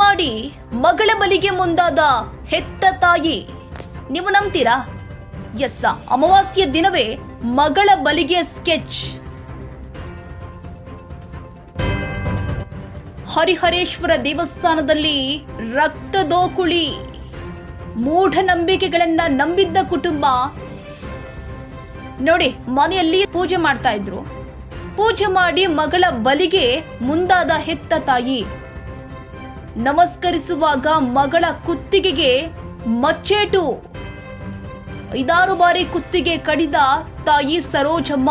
ಮಾಡಿ ಮಗಳ ಬಲಿಗೆ ಮುಂದಾದ ಹೆತ್ತ ತಾಯಿ. ನೀವು ನಂಬ್ತೀರಾ? ಎಸ್ ಅಮಾವಾಸ್ಯ ದಿನವೇ ಮಗಳ ಬಲಿಗೆ ಸ್ಕೆಚ್. ಹರಿಹರೇಶ್ವರ ದೇವಸ್ಥಾನದಲ್ಲಿ ರಕ್ತದೋಕುಳಿ ಮೂಢನಂಬಿಕೆಗಳನ್ನ ನಂಬಿದ್ದ ಕುಟುಂಬ. ನೋಡಿ ಮನೆಯಲ್ಲಿ ಪೂಜೆ ಮಾಡ್ತಾ ಇದ್ರು. ಪೂಜೆ ಮಾಡಿ ಮಗಳ ಬಲಿಗೆ ಮುಂದಾದ ಹೆತ್ತ ತಾಯಿ. ನಮಸ್ಕರಿಸುವಾಗ ಮಗಳ ಕುತ್ತಿಗೆಗೆ ಮಚ್ಚೇಟು. ಐದಾರು ಬಾರಿ ಕುತ್ತಿಗೆ ಕಡಿದ ತಾಯಿ ಸರೋಜಮ್ಮ.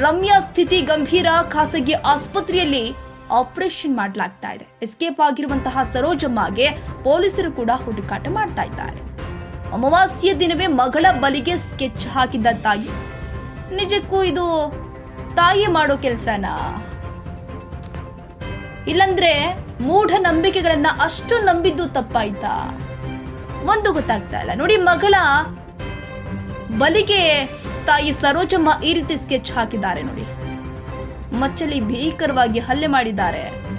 ರಮ್ಯಾ ಸ್ಥಿತಿ ಗಂಭೀರ, ಖಾಸಗಿ ಆಸ್ಪತ್ರೆಯಲ್ಲಿ ಆಪರೇಷನ್ ಮಾಡಲಾಗ್ತಾ ಇದೆ. ಎಸ್ಕೇಪ್ ಆಗಿರುವಂತಹ ಸರೋಜಮ್ಮಗೆ ಪೊಲೀಸರು ಕೂಡ ಹುಡುಕಾಟ ಮಾಡ್ತಾ ಇದ್ದಾರೆ. ಅಮಾವಾಸ್ಯ ದಿನವೇ ಮಗಳ ಬಲಿಗೆ ಸ್ಕೆಚ್ ಹಾಕಿದ್ದ ತಾಯಿ. ನಿಜಕ್ಕೂ ಇದು ತಾಯಿ ಮಾಡೋ ಕೆಲಸನಾ? ಇಲ್ಲಂದ್ರೆ ಮೂಢ ನಂಬಿಕೆಗಳನ್ನ ಅಷ್ಟು ನಂಬಿದ್ದು ತಪ್ಪಾಯ್ತಾ? ಒಂದು ಗೊತ್ತಾಗ್ತಾ ಇಲ್ಲ. ನೋಡಿ, ಮಗಳ ಬಲಿಗೆ ತಾಯಿ ಸರೋಜಮ್ಮ ಈ ರೀತಿ ಸ್ಕೆಚ್ ಹಾಕಿದ್ದಾರೆ ನೋಡಿ. ಮಚ್ಚಲಿ ಭೀಕರವಾಗಿ ಹಲ್ಲೆ ಮಾಡಿದ್ದಾರೆ.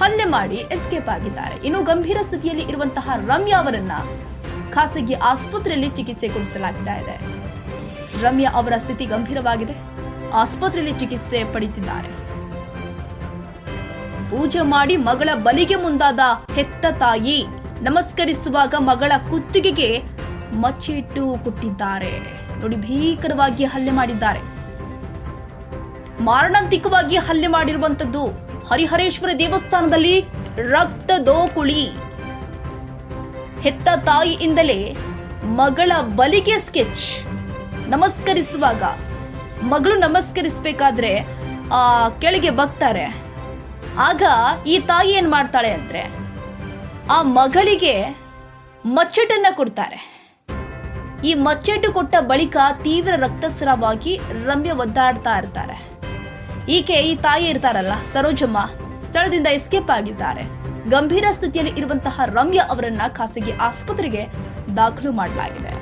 ಹಲ್ಲೆ ಮಾಡಿ ಎಸ್ಕೇಪ್ ಆಗಿದ್ದಾರೆ. ಇನ್ನು ಗಂಭೀರ ಸ್ಥಿತಿಯಲ್ಲಿ ಇರುವಂತಹ ರಮ್ಯಾ ಅವರನ್ನ ಖಾಸಗಿ ಆಸ್ಪತ್ರೆಯಲ್ಲಿ ಚಿಕಿತ್ಸೆ ಕೊಡಿಸಲಾಗ್ತಾ ಇದೆ. ರಮ್ಯಾ ಅವರ ಸ್ಥಿತಿ ಗಂಭೀರವಾಗಿದೆ. ಆಸ್ಪತ್ರೆಯಲ್ಲಿ ಚಿಕಿತ್ಸೆ ಪಡಿತಿದ್ದಾರೆ. ಪೂಜೆ ಮಾಡಿ ಮಗಳ ಬಲಿಗೆ ಮುಂದಾದ ಹೆತ್ತ ತಾಯಿ ನಮಸ್ಕರಿಸುವಾಗ ಮಗಳ ಕುತ್ತಿಗೆಗೆ ಮಚ್ಚಿಟ್ಟು ಕೊಟ್ಟಿದ್ದಾರೆ. ನೋಡಿ, ಭೀಕರವಾಗಿ ಹಲ್ಲೆ ಮಾಡಿದ್ದಾರೆ. ಮಾರಣಾಂತಿಕವಾಗಿ ಹಲ್ಲೆ ಮಾಡಿರುವಂತದ್ದು ಹರಿಹರೇಶ್ವರ ದೇವಸ್ಥಾನದಲ್ಲಿ ರಕ್ತದೋಕುಳಿ ಹೆತ್ತ ತಾಯಿಯಿಂದಲೇ ಮಗಳ ಬಲಿಗೆ ಸ್ಕೆಚ್ ನಮಸ್ಕರಿಸುವಾಗ ಮಗಳು ನಮಸ್ಕರಿಸಬೇಕಾದ್ರೆ ಆ ಕೆಳಗೆ ಬಗ್ತಾರೆ. ಆಗ ಈ ತಾಯಿ ಏನು ಮಾಡ್ತಾಳೆ ಅಂದ್ರೆ ಆ ಮಗಳಿಗೆ ಮಚ್ಚಟನ್ನ ಕೊಡ್ತಾರೆ. ಈ ಮಚ್ಚೆಟ್ಟು ಕೊಟ್ಟ ಬಳಿಕ ತೀವ್ರ ರಕ್ತಸ್ರಾವಾಗಿ ರಮ್ಯ ಒದ್ದಾಡ್ತಾ ಇರ್ತಾರೆ. ಈಕೆ ಈ ತಾಯಿ ಇರ್ತಾರಲ್ಲ, ಸರೋಜಮ್ಮ, ಸ್ಥಳದಿಂದ ಎಸ್ಕೇಪ್ ಆಗಿದ್ದಾರೆ. ಗಂಭೀರ ಸ್ಥಿತಿಯಲ್ಲಿ ಇರುವಂತಹ ರಮ್ಯ ಅವರನ್ನ ಖಾಸಗಿ ಆಸ್ಪತ್ರೆಗೆ ದಾಖಲು ಮಾಡಲಾಗಿದೆ.